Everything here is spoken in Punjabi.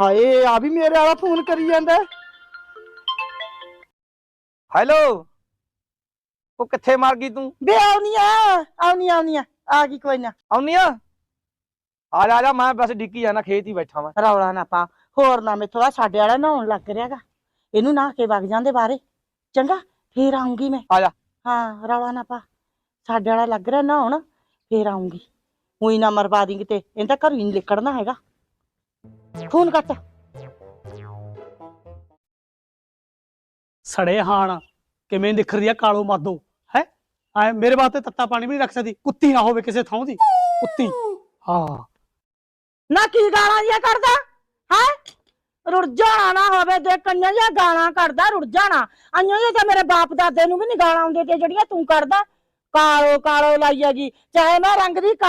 ਹਾਏ ਆ ਵੀ ਮੇਰੇ ਵਾਲਾ ਫੋਨ ਕਰੀ ਜਾਂਦਾ। ਹੈਲੋ ਉਹ ਕਿੱਥੇ ਮਰ ਗਈ ਤੂੰ? ਬੇ ਆਉਣੀ ਆ ਆਉਣੀ ਆਉਣੀ ਆ ਆ ਗਈ ਕੋਈ ਨਾ। ਆਉਣੀ ਆ? ਆ ਜਾ ਆ ਜਾ ਮੈਂ ਬਸ ਡਿੱਕੀ ਜਾਣਾ ਖੇਤ ਹੀ ਬੈਠਾ ਮੈਂ ਰੌਲਾ ਨਾ ਪਾ। ਹੋਰ ਨਾ ਮੈਥੋਂ ਆ ਸਾਡੇ ਵਾਲਾ ਨਹਾਉਣ ਲੱਗ ਰਿਹਾਗਾ। ਇਹਨੂੰ ਨਹਾ ਕੇ ਵਗ ਜਾਂਦੇ ਬਾਰੇ ਚੰਗਾ ਫੇਰ ਆਉਂਗੀ ਮੈਂ। ਆ ਜਾ। ਹਾਂ ਰੌਲਾ ਨਾ ਪਾ। ਸਾਡੇ ਵਾਲਾ ਲੱਗ ਰਿਹਾ ਨਹਾਉਣ ਫੇਰ ਆਉਂਗੀ। ਉਹੀ ਨਾ ਮਰਵਾ ਦੀ ਕਿਤੇ। ਇਹਨੂੰ ਤਾਂ ਘਰੋਂ ਹੀ ਨਹੀਂ ਨਿਕਲਣਾ ਹੈਗਾ। ਫੋਨ ਕੱਟ। ਸੜੇ ਹਾਣ ਕਿਵੇਂ ਨਿਖਰਦੀ ਆ ਕਾਲੋ ਮਾਦੋ ਹੈ? ਐ ਮੇਰੇ ਵਾਸਤੇ ਤੱਤਾ ਪਾਣੀ ਵੀ ਨਹੀਂ ਰੱਖ ਸਕਦੀ ਕੁੱਤੀ ਨਾ ਹੋਵੇ ਕਿਸੇ ਥਾਂ ਦੀ ਕੁੱਤੀ। ਹਾਂ। ਨਾ ਕੀ ਗਾਲਾਂ ਜਿਹਾ ਕਰਦਾ ਹੈ? ਰੁੜ ਜਾਣਾ ਨਾ ਹੋਵੇ ਜੇ ਕੰਨਾਂ ਜਿਹਾ ਗਾਲਾਂ ਕੱਢਦਾ ਰੁੜ ਜਾਣਾ। ਅੰਨੋ ਜੇ ਤਾਂ ਮੇਰੇ ਬਾਪ ਦਾਦੇ ਨੂੰ ਵੀ ਨਹੀਂ ਗਾਲਾਂ ਆਉਂਦੇ ਤੇ ਜਿਹੜੀਆਂ ਤੂੰ ਕੱਢਦਾ ਕਾਲੋ ਕਾਲੋ ਲਾਈ ਹੈਗੀ ਚਾਹੇ ਮੈਂ ਰੰਗ ਦੀ ਕਾ